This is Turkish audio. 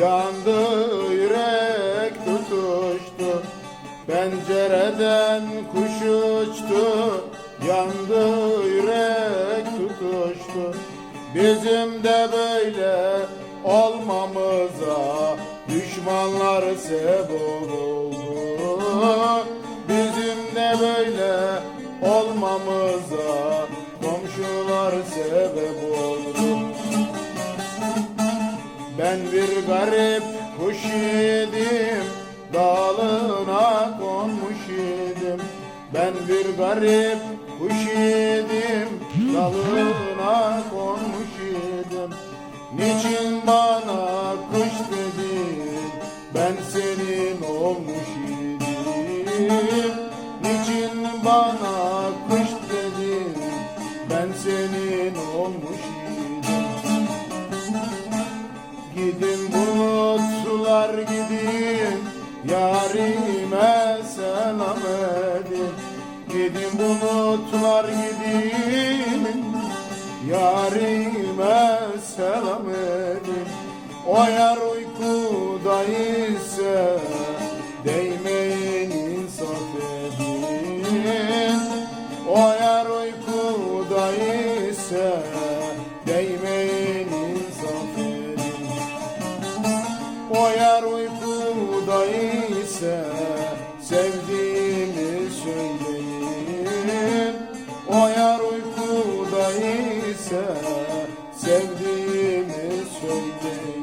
yandı yürek tutuştu. Pencereden kuş uçtu yandı yürek tutuştu. Bizim de böyle olmamıza düşmanlar sebep oldu Bizim de böyle olmamıza komşular sebep oldu ben bir garip kuş idim Dalına konmuş idim. Ben bir garip kuş idim Dalına konmuş idim. Niçin bana kuş dedin? Ben senin olmuş idim. Niçin bana kuş dedin? Ben senin olmuş idim Gidin bulutlar gidin Yarime selam edin. Gidin bulutlar gidin Yarime selam edin. O yar uykuda ise Koyar uykuda ise sevdiğimi söyleyin Oyar uykuda ise sevdiğimi söyleyin